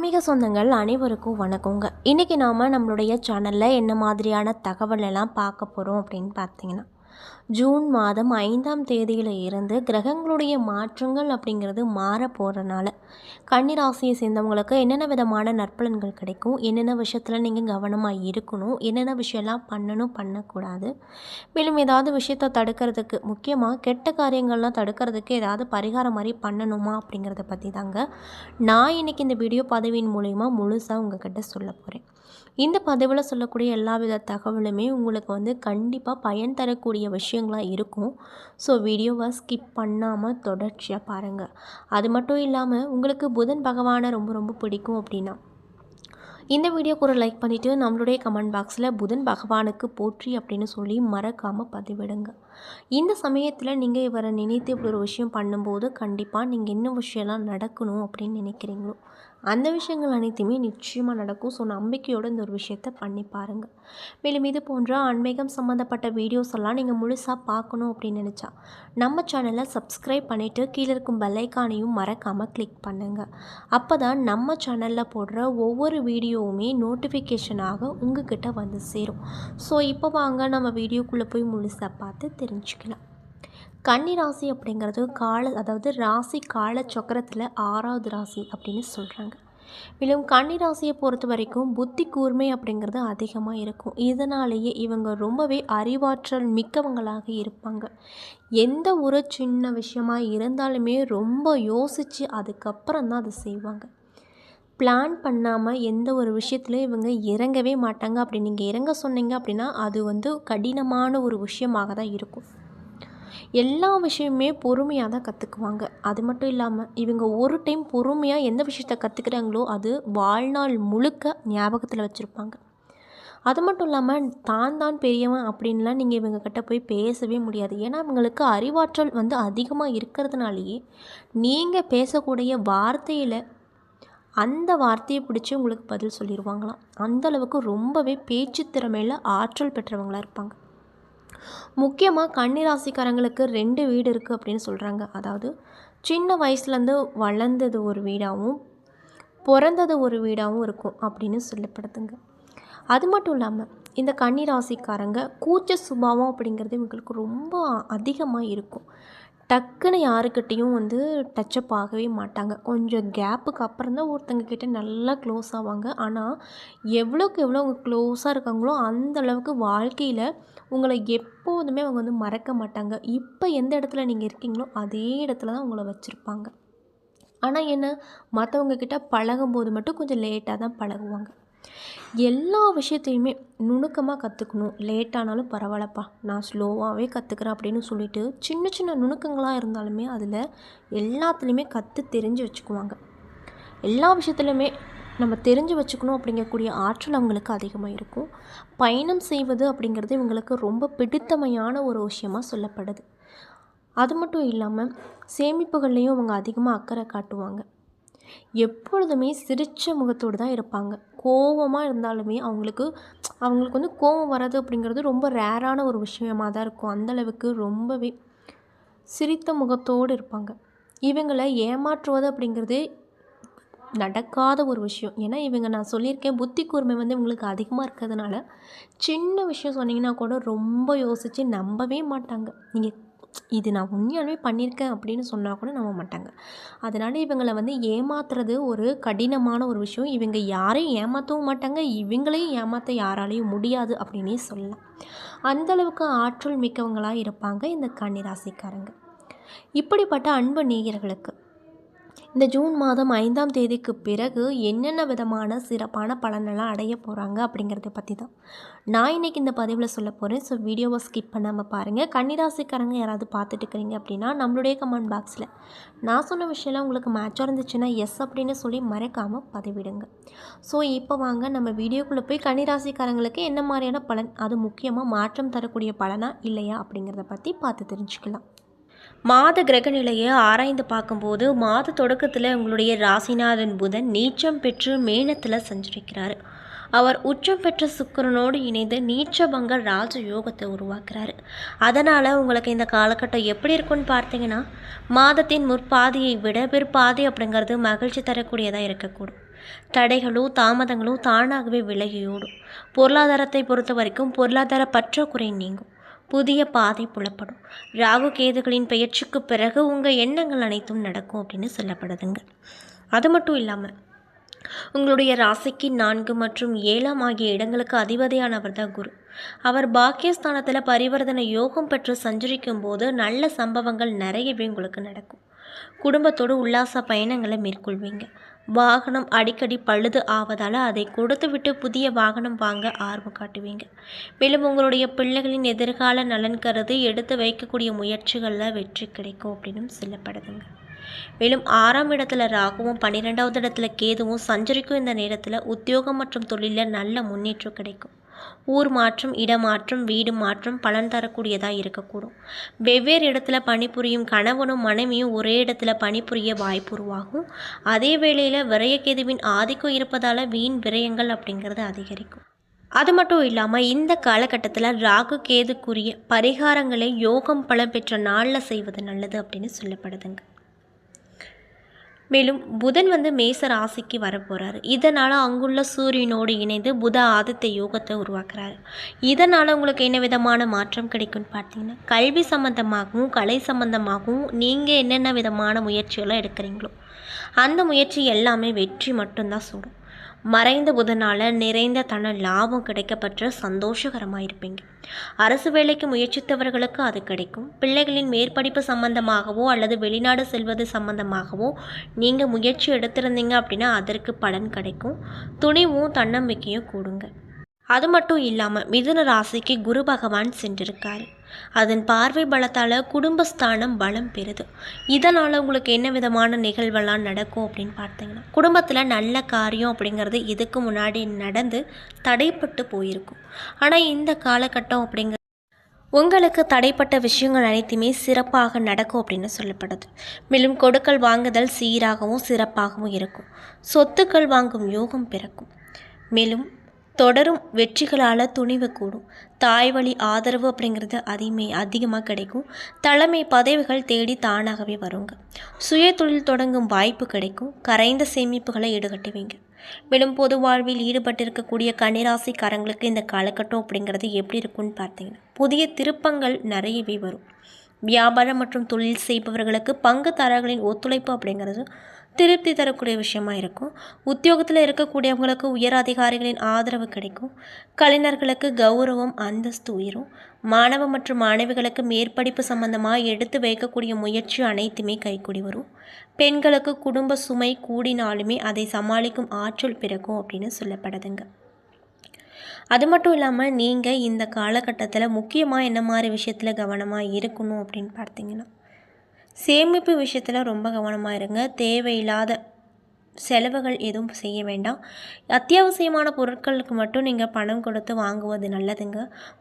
ஆன்மீக சொந்தங்கள் அனைவருக்கும் வணக்கங்க. இன்றைக்கி நாம் நம்மளுடைய சேனலில் என்ன மாதிரியான தகவல் எல்லாம் பார்க்க போகிறோம் அப்படின்னு பார்த்தீங்கன்னா ஜூன் மாதம் ஐந்தாம் தேதியில் இருந்து கிரகங்களுடைய மாற்றங்கள் அப்படிங்கிறது மாற போகிறனால கன்னிராசியை சேர்ந்தவங்களுக்கு என்னென்ன விதமான நற்பலன்கள் கிடைக்கும்? என்னென்ன விஷயத்தில் நீங்கள் கவனமாக இருக்கணும்? என்னென்ன விஷயம்லாம் பண்ணணும்? பண்ணக்கூடாது. மேலும் ஏதாவது விஷயத்தை தடுக்கிறதுக்கு முக்கியமாக கெட்ட காரியங்கள்லாம் தடுக்கிறதுக்கு ஏதாவது பரிகாரம் மாதிரி பண்ணணுமா அப்படிங்கிறத பற்றி தாங்க நான் இன்றைக்கி இந்த வீடியோ பதவியின் மூலிமா முழுசாக உங்ககிட்ட சொல்ல போகிறேன் இந்த பதிவில் சொல்லக்கூடிய எல்லா வித தகவலுமே உங்களுக்கு வந்து கண்டிப்பாக பயன் தரக்கூடிய விஷயங்களாக இருக்கும். ஸோ வீடியோவை ஸ்கிப் பண்ணாமல் தொடர்ச்சியாக பாருங்கள் அது மட்டும் இல்லாமல் உங்களுக்கு புதன் பகவானை ரொம்ப ரொம்ப பிடிக்கும் அப்படின்னா இந்த வீடியோக்கு ஒரு லைக் பண்ணிவிட்டு நம்மளுடைய கமெண்ட் பாக்ஸில் புதன் பகவானுக்கு போற்றி அப்படின்னு சொல்லி மறக்காமல் பதிவிடுங்க. இந்த சமயத்தில் நீங்கள் இவரை நினைத்து இப்படி ஒரு விஷயம் பண்ணும்போது கண்டிப்பாக நீங்கள் என்ன விஷயம்லாம் நடக்கணும் அப்படின்னு நினைக்கிறீங்களோ அந்த விஷயங்கள் அனைத்துமே நிச்சயமாக நடக்கும். ஸோ நம்பிக்கையோடு இந்த ஒரு விஷயத்தை பண்ணி பாருங்கள் மேலும் இது போன்ற ஆன்மீகம் சம்மந்தப்பட்ட வீடியோஸ் எல்லாம் நீங்கள் முழுசாக பார்க்கணும் அப்படின்னு நினச்சா நம்ம சேனலை சப்ஸ்கிரைப் பண்ணிவிட்டு கீழே இருக்கும் பெல்லைக்கானையும் மறக்காமல் கிளிக் பண்ணுங்கள் அப்போ தான் நம்ம சேனலில் போடுற ஒவ்வொரு வீடியோவுமே நோட்டிஃபிகேஷனாக உங்ககிட்ட வந்து சேரும். ஸோ இப்போ வாங்க நம்ம வீடியோக்குள்ளே போய் முழுசாக பார்த்து தெரிஞ்சுக்கலாம். கன்னி ராசி அப்படிங்கிறது கால அதாவது ராசி கால சக்கரத்தில் ஆறாவது ராசி அப்படின்னு சொல்கிறாங்க மேலும் கன்னி ராசியை பொறுத்த வரைக்கும் புத்தி கூர்மை அப்படிங்கிறது அதிகமாக இருக்கும். இதனாலேயே இவங்க ரொம்பவே அறிவாற்றல் மிக்கவங்களாக இருப்பாங்க. எந்த ஒரு சின்ன விஷயமாக இருந்தாலுமே ரொம்ப யோசித்து அதுக்கப்புறம் தான் அதை செய்வாங்க. பிளான் பண்ணாமல் எந்த ஒரு விஷயத்துலையும் இவங்க இறங்கவே மாட்டாங்க. அப்படி நீங்கள் இறங்க சொன்னீங்க அப்படின்னா அது வந்து கடினமான ஒரு விஷயமாக தான் இருக்கும். எல்லா விஷயமுமே பொறுமையாக தான் கற்றுக்குவாங்க அது மட்டும் இல்லாமல் இவங்க ஒரு டைம் பொறுமையாக எந்த விஷயத்த கற்றுக்குறாங்களோ அது வாழ்நாள் முழுக்க ஞாபகத்தில் வச்சுருப்பாங்க. அது மட்டும் இல்லாமல் தான் தான் பெரியவன் அப்படின்லாம் நீங்கள் இவங்கக்கிட்ட போய் பேசவே முடியாது. ஏன்னா இவங்களுக்கு அறிவாற்றல் வந்து அதிகமாக இருக்கிறதுனாலேயே நீங்கள் பேசக்கூடிய வார்த்தையில் அந்த வார்த்தையை பிடிச்சி உங்களுக்கு பதில் சொல்லிடுவாங்களாம் அந்தளவுக்கு ரொம்பவே பேச்சு திறமையில் ஆற்றல் பெற்றவங்களாக இருப்பாங்க. முக்கியமாக கன்னிராசிக்காரங்களுக்கு ரெண்டு வீடு இருக்குது அப்படின்னு சொல்கிறாங்க அதாவது சின்ன வயசுலேருந்து வளர்ந்தது ஒரு வீடாகவும் பிறந்தது ஒரு வீடாகவும் இருக்கும் அப்படின்னு சொல்லப்படுதுங்க. அது மட்டும் இல்லாமல் இந்த கன்னிராசிக்காரங்க கூச்ச சுபாவம் அப்படிங்கிறது இவங்களுக்கு ரொம்ப அதிகமாக இருக்கும். டக்குன்னு யாருக்கிட்டேயும் வந்து டச்சப் ஆகவே மாட்டாங்க. கொஞ்சம் கேப்புக்கு அப்புறம் தான் ஒருத்தங்க கிட்டே நல்லா க்ளோஸ் ஆவாங்க. ஆனால் எவ்வளோக்கு எவ்வளோ அவங்க க்ளோஸாக இருக்காங்களோ அந்த அளவுக்கு வாழ்க்கையில் உங்களை எப்போதுமே அவங்க வந்து மறக்க மாட்டாங்க. இப்போ எந்த இடத்துல நீங்கள் இருக்கீங்களோ அதே இடத்துல தான் உங்களை வச்சுருப்பாங்க. ஆனால் என்ன மற்றவங்க கிட்ட பழகும்போது மட்டும் கொஞ்சம் லேட்டாக தான் பழகுவாங்க. எல்லா விஷயத்தையுமே நுணுக்கமாக கற்றுக்கணும் லேட்டானாலும் பரவாயில்லப்பா. நான் ஸ்லோவாகவே கற்றுக்குறேன் அப்படின்னு சொல்லிட்டு சின்ன சின்ன நுணுக்கங்களாக இருந்தாலுமே அதில் எல்லாத்துலேயுமே கற்று தெரிஞ்சு வச்சுக்குவாங்க. எல்லா விஷயத்துலையுமே நம்ம தெரிஞ்சு வச்சுக்கணும் அப்படிங்கக்கூடிய ஆற்றல் அவங்களுக்கு அதிகமாக இருக்கும். பயணம் செய்வது அப்படிங்கிறது இவங்களுக்கு ரொம்ப பிடித்தமையான ஒரு விஷயமாக சொல்லப்படுது. அது மட்டும் இல்லாமல் சேமிப்புகள்லேயும் அவங்க அதிகமாக அக்கறை காட்டுவாங்க. எப்பொழுதுமே சிரித்த முகத்தோடு தான் இருப்பாங்க. கோவமாக இருந்தாலுமே அவங்களுக்கு அவங்களுக்கு வந்து கோவம் வர்றது அப்படிங்கிறது ரொம்ப ரேரான ஒரு விஷயமாக தான் இருக்கும். அந்தளவுக்கு ரொம்பவே சிரித்த முகத்தோடு இருப்பாங்க. இவங்களை ஏமாற்றுவது அப்படிங்கிறது நடக்காத ஒரு விஷயம். ஏன்னா இவங்க நான் சொல்லியிருக்கேன் புத்தி கூர்மை வந்து இவங்களுக்கு அதிகமாக இருக்கிறதுனால. சின்ன விஷயம் சொன்னிங்கன்னா கூட ரொம்ப யோசித்து நம்பவே மாட்டாங்க. நீங்கள் இது நான் உண்மையாலுமே பண்ணியிருக்கேன் அப்படின்னு சொன்னால் கூட நம்ப மாட்டாங்க. அதனால் இவங்களை வந்து ஏமாத்துறது ஒரு கடினமான ஒரு விஷயம். இவங்க யாரையும் ஏமாற்றவும் மாட்டாங்க. இவங்களையும் ஏமாற்ற யாராலையும் முடியாது அப்படின்னே சொல்லலாம். அந்தளவுக்கு ஆற்றல் மிக்கவங்களாக இருப்பாங்க இந்த கன்னிராசிக்காரங்க. இப்படிப்பட்ட அன்பு நேயர்களுக்கு இந்த ஜூன் மாதம் ஐந்தாம் தேதிக்கு பிறகு என்னென்ன விதமான சிறப்பான பலனெல்லாம் அடைய போகிறாங்க அப்படிங்கிறத பற்றி தான் நான் இன்றைக்கி இந்த பதிவில் சொல்ல போகிறேன் ஸோ வீடியோவை ஸ்கிப் பண்ணாமல் பாருங்கள் கன்னிராசிக்காரங்க யாராவது பார்த்துட்டு இருக்கிறீங்க அப்படின்னா நம்மளுடைய கமெண்ட் பாக்ஸில் நான் சொன்ன விஷயம்லாம் உங்களுக்கு மேட்சாக இருந்துச்சுன்னா எஸ் அப்படின்னு சொல்லி மறக்காமல் பதிவிடுங்க. ஸோ இப்போ வாங்க. நம்ம வீடியோக்குள்ளே போய் கன்னிராசிக்காரங்களுக்கு என்ன மாதிரியான பலன் அது முக்கியமாக மாற்றம் தரக்கூடிய பலனா இல்லையா அப்படிங்கிறத பற்றி பார்த்து தெரிஞ்சுக்கலாம். மாத கிரக நிலையை ஆராய்ந்து பார்க்கும்போது மாத தொடக்கத்தில் உங்களுடைய ராசிநாதன் புதன் நீச்சம் பெற்று மேனத்தில் சஞ்சரிக்கிறார். அவர் உச்சம் பெற்ற சுக்கரனோடு இணைந்து நீச்சபங்க ராஜ யோகத்தை உருவாக்குறாரு. அதனால் உங்களுக்கு இந்த காலகட்டம் எப்படி இருக்குன்னு பார்த்தீங்கன்னா மாதத்தின் முற்பாதியை விட பிற்பாதி அப்படிங்கிறது மகிழ்ச்சி தரக்கூடியதாக இருக்கக்கூடும். தடைகளும் தாமதங்களும் தானாகவே விலகியோடும் பொருளாதாரத்தை பொறுத்த வரைக்கும் பொருளாதார பற்றாக்குறை நீங்கும். புதிய பாதை புலப்படும். ராகு கேதுகளின் பெயர்ச்சிக்கு பிறகு உங்கள் எண்ணங்கள் அனைத்தும் நடக்கும் அப்படின்னு சொல்லப்படுதுங்க. அது மட்டும் இல்லாமல் உங்களுடைய ராசிக்கு நான்கு மற்றும் ஏழாம் ஆகிய இடங்களுக்கு அதிபதியானவர் தான் குரு. அவர் பாக்கியஸ்தானத்தில் பரிவர்த்தனை யோகம் பெற்று சஞ்சரிக்கும் போது நல்ல சம்பவங்கள் நிறையவே உங்களுக்கு நடக்கும். குடும்பத்தோடு உல்லாச பயணங்களை மேற்கொள்வீங்க. வாகனம் அடிக்கடி பழுது ஆவதால் அதை கொடுத்துவிட்டு புதிய வாகனம் வாங்க ஆர்வம் காட்டுவீங்க. மேலும் உங்களுடைய பிள்ளைகளின் எதிர்கால நலன் கருதி எடுத்து வைக்கக்கூடிய முயற்சிகளில் வெற்றி கிடைக்கும் அப்படின்னு சொல்லப்படுதுங்க. மேலும் ஆறாம் இடத்துல ராகுவும் பன்னிரெண்டாவது இடத்துல கேதுவும் சஞ்சரிக்கும் இந்த நேரத்தில் உத்தியோகம் மற்றும் தொழிலில் நல்ல முன்னேற்றம் கிடைக்கும். ஊர் மாற்றம் இடமாற்றம் வீடு மாற்றம் பலன் தரக்கூடியதாக இருக்கக்கூடும். வெவ்வேறு இடத்துல பணிபுரியும் கணவனும் மனைவியும் ஒரே இடத்துல பணிபுரிய வாய்ப்பு உருவாகும். அதே வேளையில் விரயக்கேதுவின் ஆதிக்கம் இருப்பதால் வீண் விரயங்கள் அப்படிங்கிறது அதிகரிக்கும். அது மட்டும் இல்லாமல் இந்த காலகட்டத்தில் ராகு கேதுக்குரிய பரிகாரங்களை யோகம் பலம் பெற்ற நாளில் செய்வது நல்லது அப்படின்னு சொல்லப்படுதுங்க. மேலும் புதன் வந்து மேச ராசிக்கு வரப்போகிறாரு இதனால் அங்குள்ள சூரியனோடு இணைந்து புத ஆதித்த யோகத்தை உருவாக்குறாரு. இதனால் உங்களுக்கு என்ன விதமான மாற்றம் கிடைக்கும்னு பார்த்தீங்கன்னா கல்வி சம்மந்தமாகவும் கலை சம்மந்தமாகவும் நீங்கள் என்னென்ன விதமான முயற்சியெல்லாம் எடுக்கிறீங்களோ அந்த முயற்சி எல்லாமே வெற்றி மட்டும்தான் சூடும். மறைந்த புதனால் நிறைந்த தன லாபம் கிடைக்கப்பெற்ற சந்தோஷகரமாக இருப்பீங்க அரசு வேலைக்கு முயற்சித்தவர்களுக்கு அது கிடைக்கும். பிள்ளைகளின் மேற்படிப்பு சம்பந்தமாகவோ அல்லது வெளிநாடு செல்வது சம்பந்தமாகவோ நீங்கள் முயற்சி எடுத்திருந்தீங்க அப்படின்னா அதற்கு பலன் கிடைக்கும். துணிவும் தன்னம்பிக்கையும் கூடுங்க. அது மட்டும் இல்லாமல் மிதுன ராசிக்கு குரு பகவான் சென்றிருக்காரு. அதன் பார்வை பலத்தால் குடும்பஸ்தானம் பலம் பெறுது. இதனால் உங்களுக்கு என்ன விதமான நிகழ்வெல்லாம் நடக்கும் அப்படின்னு பார்த்தீங்கன்னா குடும்பத்தில் நல்ல காரியம் அப்படிங்கிறது இதுக்கு முன்னாடி நடந்து தடைப்பட்டு போயிருக்கும். ஆனால் இந்த காலகட்டம் அப்படிங்கிற உங்களுக்கு தடைப்பட்ட விஷயங்கள் அனைத்துமே சிறப்பாக நடக்கும் அப்படின்னு சொல்லப்படுது. மேலும் கொடுக்கல் வாங்குதல் சீராகவும் சிறப்பாகவும் இருக்கும். சொத்துக்கள் வாங்கும் யோகம் பிறக்கும். மேலும் தொடரும் வெற்றிகளால் துணிவு கூடும். தாய் வழி ஆதரவு அப்படிங்கிறது அதிகமே அதிகமாக கிடைக்கும். தலைமை பதவிகள் தேடி தானாகவே வருங்க. சுய தொழில் தொடங்கும் வாய்ப்பு கிடைக்கும். கரைந்த சேமிப்புகளை ஈடுகட்டுவீங்க மேலும் பொது வாழ்வில் ஈடுபட்டிருக்கக்கூடிய கன்னிராசிக்காரங்களுக்கு இந்த காலகட்டம் அப்படிங்கிறது எப்படி இருக்கும்னு பார்த்தீங்கன்னா புதிய திருப்பங்கள் நிறையவே வரும். வியாபாரம் மற்றும் தொழில் செய்பவர்களுக்கு பங்குதாரர்களின் ஒத்துழைப்பு அப்படிங்கிறது திருப்தி தரக்கூடிய விஷயமா இருக்கும். உத்தியோகத்தில் இருக்கக்கூடியவங்களுக்கு உயர் அதிகாரிகளின் ஆதரவு கிடைக்கும். கலைஞர்களுக்கு கௌரவம் அந்தஸ்து உயரும். மாணவ மற்றும் மாணவிகளுக்கு மேற்படிப்பு சம்பந்தமாக எடுத்து வைக்கக்கூடிய முயற்சி அனைத்துமே கைக்கூடி வரும். பெண்களுக்கு குடும்ப சுமை கூடினாலுமே அதை சமாளிக்கும் ஆற்றல் பிறக்கும் அப்படின்னு சொல்லப்படுதுங்க. அது மட்டும் இல்லாமல் நீங்கள் இந்த காலகட்டத்தில் முக்கியமாக என்ன மாதிரி விஷயத்தில் கவனமாக இருக்கணும் அப்படின்னு பார்த்தீங்கன்னா சேமிப்பு விஷயத்தில் ரொம்ப கவனமாக இருங்க. தேவையில்லாத செலவுகள் எதுவும் செய்ய வேண்டாம். அத்தியாவசியமான பொருட்களுக்கு மட்டும் நீங்கள் பணம் கொடுத்து வாங்குவது நல்லதுங்க.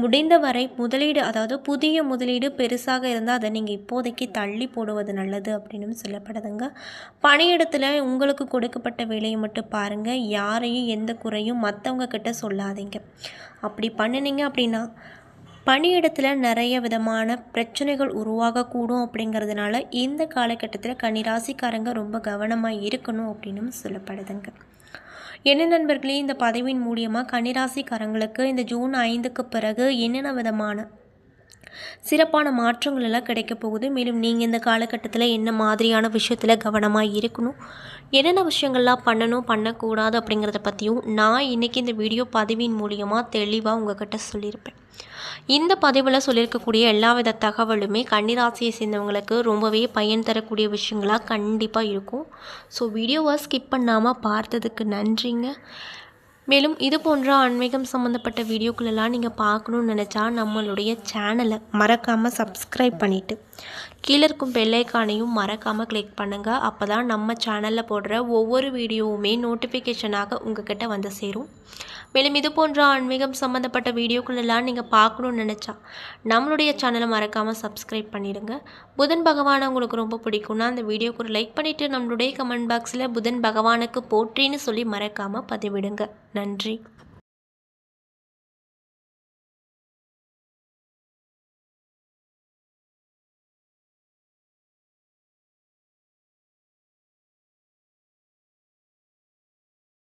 முடிந்தவரை முதலீடு அதாவது புதிய முதலீடு பெருசாக இருந்தால் அதை நீங்கள் இப்போதைக்கு தள்ளி போடுவது நல்லது அப்படின்னு சொல்லப்படுதுங்க. பணியிடத்தில் உங்களுக்கு கொடுக்கப்பட்ட வேலையை மட்டும் பாருங்கள் யாரையும் எந்த குறையும் மற்றவங்க கிட்ட சொல்லாதீங்க. அப்படி பண்ணினீங்க அப்படின்னா பணியிடத்தில் நிறைய விதமான பிரச்சனைகள் உருவாகக்கூடும் அப்படிங்கிறதுனால இந்த காலகட்டத்தில் கன்னிராசிக்காரங்க ரொம்ப கவனமாக இருக்கணும் அப்படின்னு சொல்லப்படுதுங்க. என்ன நண்பர்களே இந்த பதவியின் மூலியமாக கன்னிராசிக்காரங்களுக்கு இந்த ஜூன் ஐந்துக்கு பிறகு என்னென்ன விதமான சிறப்பான மாற்றங்கள் எல்லாம் கிடைக்க போகுது. மேலும் நீங்கள் இந்த காலகட்டத்தில் என்ன மாதிரியான விஷயத்தில் கவனமாக இருக்கணும்? என்னென்ன விஷயங்கள்லாம் பண்ணணும் பண்ணக்கூடாது அப்படிங்கிறத பற்றியும் நான் இன்றைக்கி இந்த வீடியோ பதிவின் மூலியமாக தெளிவாக உங்கள்கிட்ட சொல்லியிருப்பேன். இந்த பதிவில் சொல்லியிருக்கக்கூடிய எல்லா வித தகவலுமே கன்னிராசியை சேர்ந்தவங்களுக்கு ரொம்பவே பயன் தரக்கூடிய விஷயங்களாக கண்டிப்பாக இருக்கும். ஸோ வீடியோவை ஸ்கிப் பண்ணாமல் பார்த்ததுக்கு நன்றிங்க. மேலும் இது போன்ற ஆன்மீகம் சம்மந்தப்பட்ட வீடியோக்களெல்லாம் நீங்கள் பார்க்கணுன்னு நினச்சா நம்மளுடைய சேனலை மறக்காமல் சப்ஸ்கிரைப் பண்ணிவிட்டு கீழே இருக்கும் பெல்லைக்கானையும் மறக்காமல் கிளிக் பண்ணுங்கள் அப்போ தான் நம்ம சேனலில் போடுற ஒவ்வொரு வீடியோவுமே நோட்டிஃபிகேஷனாக உங்ககிட்ட வந்து சேரும். மேலும் இது போன்ற ஆன்மீகம் சம்மந்தப்பட்ட வீடியோக்களெல்லாம் நீங்கள் பார்க்கணுன்னு நினச்சா நம்மளுடைய சேனலை மறக்காமல் சப்ஸ்கிரைப் பண்ணிடுங்க. புதன் பகவானை உங்களுக்கு ரொம்ப பிடிக்கும்னா அந்த வீடியோக்கு ஒரு லைக் பண்ணிவிட்டு நம்மளுடைய கமெண்ட் பாக்ஸில் புதன் பகவானுக்கு போற்றின்னு சொல்லி மறக்காமல் பதிவிடுங்க. நன்றி